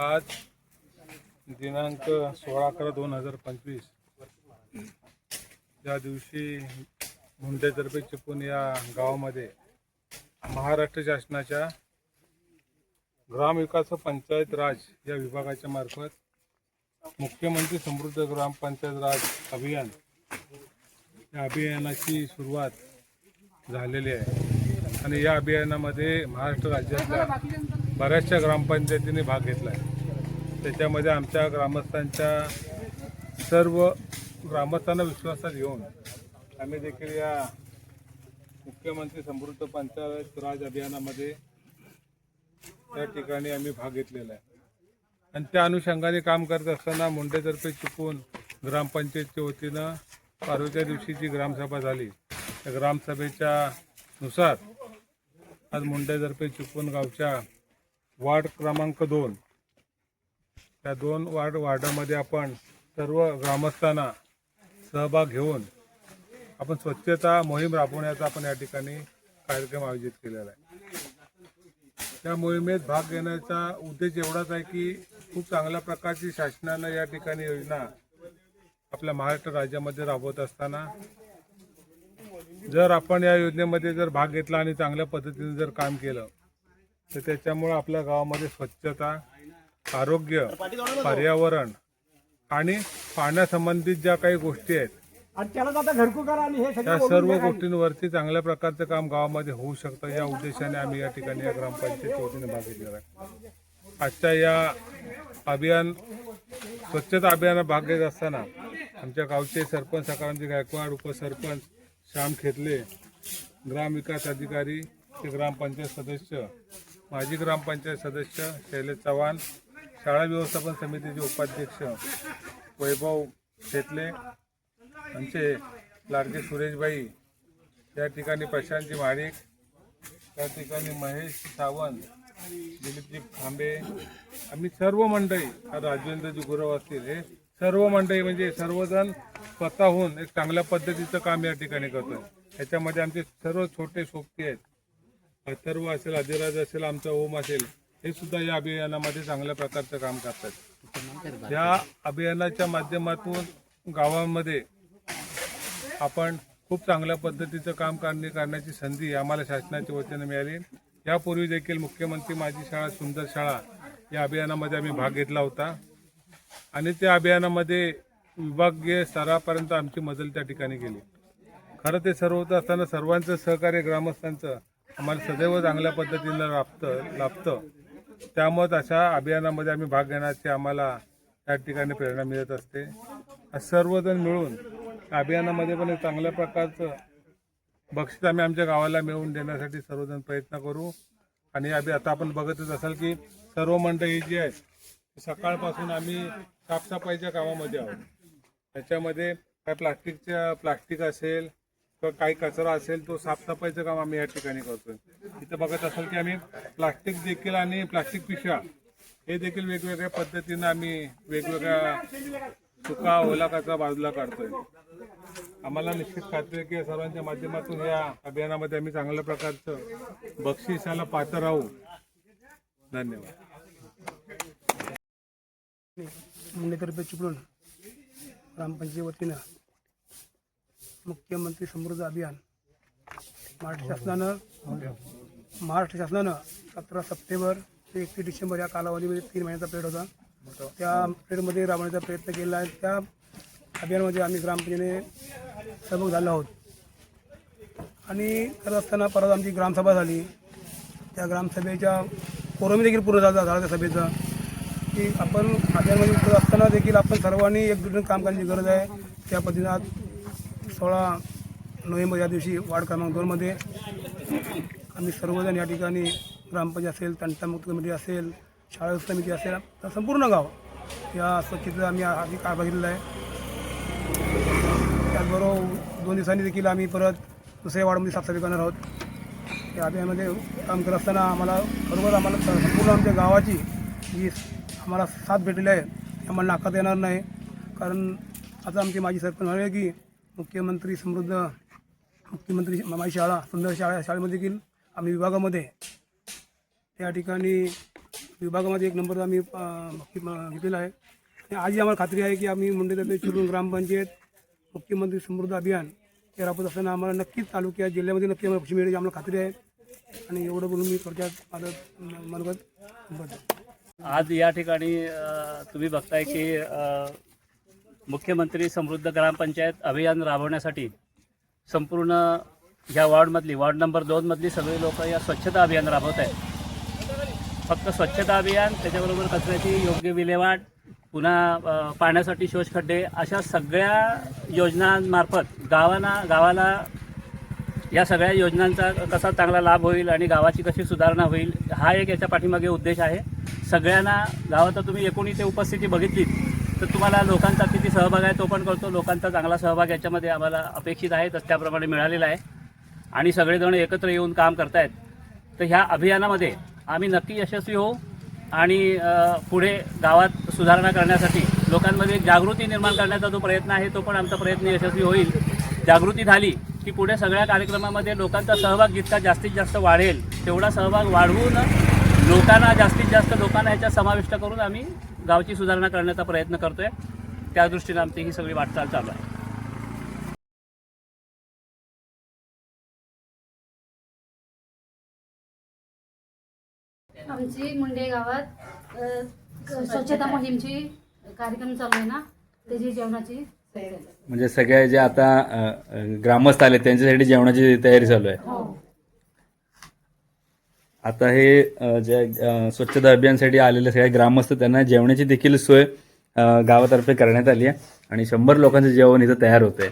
आज दिनांक सोळा अकरा दोन हजार पंचवीस. या दिवशी मुंडेतर्फे चिपून या गावामध्ये महाराष्ट्र शासनाच्या ग्रामविकास पंचायत राज या विभागाच्या मार्फत मुख्यमंत्री समृद्ध ग्रामपंचायत राज अभियान या अभियानाची सुरुवात झालेली आहे. आणि या अभियानामध्ये महाराष्ट्र राज्यातल्या बऱ्याचशा ग्रामपंचायतीने भाग घेतला आहे त्याच्यामध्ये आमच्या ग्रामस्थांच्या सर्व ग्रामस्थांना विश्वासात घेऊन आम्ही देखील या मुख्यमंत्री समृद्ध पंचायत राज अभियानामध्ये त्या ठिकाणी आम्ही भाग घेतलेला आहे. आणि त्या अनुषंगाने काम करत असताना मुंडेतर्फे चुकून ग्रामपंचायतच्या वतीनं परवाच्या दिवशी जी ग्रामसभा झाली त्या ग्रामसभेच्या नुसार आज मुंडेतर्फे चुकून गावच्या वार्ड क्रमांक दोन. त्या दोन वार्ड वार्डामध्ये आपण सर्व ग्रामस्थांना सहभाग घेऊन आपण स्वच्छता मोहीम राबवण्याचा आपण या ठिकाणी कार्यक्रम आयोजित केलेला आहे. त्या मोहिमेत भाग घेण्याचा उद्देश एवढाच आहे की खूप चांगल्या प्रकारची शासनानं या ठिकाणी योजना आपल्या महाराष्ट्र राज्यामध्ये राबवत असताना जर आपण या योजनेमध्ये जर भाग घेतला आणि चांगल्या पद्धतीने जर काम केलं तर त्याच्यामुळं आपल्या गावामध्ये स्वच्छता आरोग्य पर्यावरण आणि पाण्यासंबंधित ज्या काही गोष्टी आहेत त्या सर्व गोष्टींवरती चांगल्या प्रकारचं काम गावामध्ये होऊ शकतं. या उद्देशाने आम्ही या ठिकाणी या ग्रामपंचायत वतीने भाग घेतलेला आहे. आजच्या या अभियान स्वच्छता अभियानात भाग घेत असताना आमच्या गावचे सरपंच सकारांचे गायकवाड उपसरपंच श्याम खेतले ग्रामविकास अधिकारी ते ग्रामपंचायत सदस्य माजी ग्रामपंचायत सदस्य शैलेश चव्हाण शाळा व्यवस्थापन समितीचे उपाध्यक्ष वैभव शेतले आमचे लाडके सुरेशबाई त्या ठिकाणी प्रशांतजी महाडिक त्या ठिकाणी महेश सावंत दिलीपजी खांबे आम्ही सर्व मंडळी राजवेंद्रजी गुरव असतील हे सर्व मंडळी म्हणजे सर्वजण स्वतःहून एक चांगल्या पद्धतीचं काम या ठिकाणी करतोय. त्याच्यामध्ये आमचे सर्व छोटे सोबती आहेत. अथर्व असेल अधिराज असेल आमचा ओम असेल हे सुद्धा या अभियानामध्ये चांगल्या प्रकारचं काम करतात. या अभियानाच्या माध्यमातून गावामध्ये आपण खूप चांगल्या पद्धतीचं काम करणे करण्याची संधी आम्हाला शासनाच्या वतीने मिळाली. यापूर्वी देखील मुख्यमंत्री माझी शाळा सुंदर शाळा या अभियानामध्ये आम्ही भाग घेतला होता. आणि त्या अभियानामध्ये विभागीय स्तरापर्यंत आमची मजल त्या ठिकाणी गेली. खरं ते सर्व होत असताना सर्वांचं सहकार्य ग्रामस्थांचं आम्हाला सदैव चांगल्या पद्धतीनं लाभतं लाभतं. त्यामुळे अशा अभियानामध्ये आम्ही भाग घेण्याची आम्हाला त्या ठिकाणी प्रेरणा मिळत असते. सर्वजण मिळून अभियानामध्ये पण एक चांगल्या प्रकारचं बक्षीस आम्ही आमच्या गावाला मिळवून देण्यासाठी सर्वजण प्रयत्न करू. आणि अभि आता आपण बघतच असाल की सर्व मंडळी जी आहेत सकाळपासून आम्ही साफसफाईच्या कामामध्ये आहोत. त्याच्यामध्ये काय प्लास्टिकच्या प्लास्टिक असेल काही कचरा असेल तो साफसफाईचं काम आम्ही या ठिकाणी करतोय. इथं बघत असाल की आम्ही प्लास्टिक देखील आणि प्लास्टिक पिशव्या हे देखील वेगवेगळ्या पद्धतीनं आम्ही वेगवेगळ्या सुका ओला कचरा बाजूला काढतोय. आम्हाला निश्चित खात्री आहे की सर्वांच्या माध्यमातून या अभियानामध्ये आम्ही चांगल्या प्रकारचं बक्षिसाला पात्र राहू. धन्यवाद. मुंडेतर्फे चिपळूण ग्रामपंचायत वतीनं मुख्यमंत्री समृद्ध अभियान. महाराष्ट्र शासनानं महाराष्ट्र शासनानं सतरा सप्टेंबर ते एकतीस डिसेंबर या कालावधीमध्ये तीन महिन्याचा पिरियड होता. त्या पिरियडमध्ये राबवण्याचा प्रयत्न केला आहे. त्या अभियानामध्ये आम्ही ग्रामपंचायतीने सहभाग झालो आहोत. आणि करत असताना परत आमची ग्रामसभा झाली. त्या ग्रामसभेच्या कोरमी देखील पूर्ण झाला झाला त्या सभेचा. की आपण अभियानमध्ये करत असताना देखील आपण सर्वांनी एकजुटीने काम करण्याची गरज आहे. त्या पद्धतीनं सोळा नोव्हेंबर या दिवशी वार्ड क्रमांक दोनमध्ये आम्ही सर्वजण या ठिकाणी ग्रामपंचायत असेल तंटामुक्त कमिटी असेल शाळा समिती असेल तर संपूर्ण गाव या स्वच्छतेचा आम्ही आधी काळ घेतलेला आहे. त्याचबरोबर दोन दिवसांनी देखील आम्ही परत दुसऱ्या वार्डमध्ये साफसफाई करणार आहोत. या अभियानामध्ये काम करत असताना आम्हाला बरोबर आम्हाला संपूर्ण आमच्या गावाची जी आम्हाला साथ भेटलेली आहे आम्हाला नाकात येणार नाही. कारण आता आमची माझी सरपंच म्हणाले की मुख्यमंत्री समृद्ध मुख्यमंत्री माझी शाळा सुंदर शाळा शाळेमध्ये देखील आम्ही विभागामध्ये. त्या ठिकाणी विभागामध्ये एक नंबर आम्ही घेतलेला आहे. आणि आजही आम्हाला खात्री आहे की आम्ही मुंडेतर्फे चिरून ग्रामपंचायत मुख्यमंत्री समृद्ध अभियान हे राबवत असताना आम्हाला नक्कीच तालुक्यात जिल्ह्यामध्ये नक्की आम्हाला खुशी मिळेल आम्हाला खात्री आहे. आणि एवढं बोलून मी थोडक्यात माझं मनोगत आज या ठिकाणी तुम्ही बघताय की मुख्यमंत्री समृद्ध ग्रामपंचायत अभियान राबवण्यासाठी संपूर्ण ह्या वॉर्डमधली वॉर्ड नंबर दोनमधली सगळी लोक या स्वच्छता अभियान राबवत आहेत. फक्त स्वच्छता अभियान त्याच्याबरोबर कचऱ्याची योग्य विल्हेवाट पुन्हा पाण्यासाठी शोषखड्डे अशा सगळ्या योजनांमार्फत गावांना गावाला या सगळ्या योजनांचा कसा चांगला लाभ होईल आणि गावाची कशी सुधारणा होईल हा एक याच्या पाठीमागे उद्देश आहे. सगळ्यांना गावात तुम्ही एकूण इथे उपस्थिती बघितलीत तर तुम्हाला लोकांचा किती सहभाग आहे तो पण कळतो. लोकांचा चांगला सहभाग याच्यामध्ये आम्हाला अपेक्षित आहे तर त्याप्रमाणे मिळालेला आहे. आणि सगळेजण एकत्र येऊन काम करतायत. तर ह्या अभियानामध्ये आम्ही नक्की यशस्वी होऊ आणि पुढे गावात सुधारणा करण्यासाठी लोकांमध्ये जागृती निर्माण करण्याचा जो प्रयत्न आहे तो पण आमचा प्रयत्न यशस्वी होईल. जागृती झाली की पुढे सगळ्या कार्यक्रमामध्ये लोकांचा सहभाग जितका जास्तीत जास्त वाढेल तेवढा सहभाग वाढवून लोकांना जास्तीत जास्त लोकांना ह्याच्यात समाविष्ट करून आम्ही गावची सुधारणा करण्याचा प्रयत्न करतोय. त्या दृष्टीने आमची ही सगळी वाटचाल चालू आहे. आमची मुंडे गावात स्वच्छता मोहीमची कार्यक्रम चालू आहे ना? त्याची जेवणाची. म्हणजे सगळे जे आता ग्रामस्थ आले त्यांच्यासाठी जेवणाची तयारी चालू आहे. हो. आता हे जे स्वच्छता अभियानसाठी आलेले सगळे ग्रामस्थ त्यांना जेवणाची देखील सोय गावातर्फे करण्यात आली आहे आणि शंभर लोकांचं जेवण इथं तयार होतंय.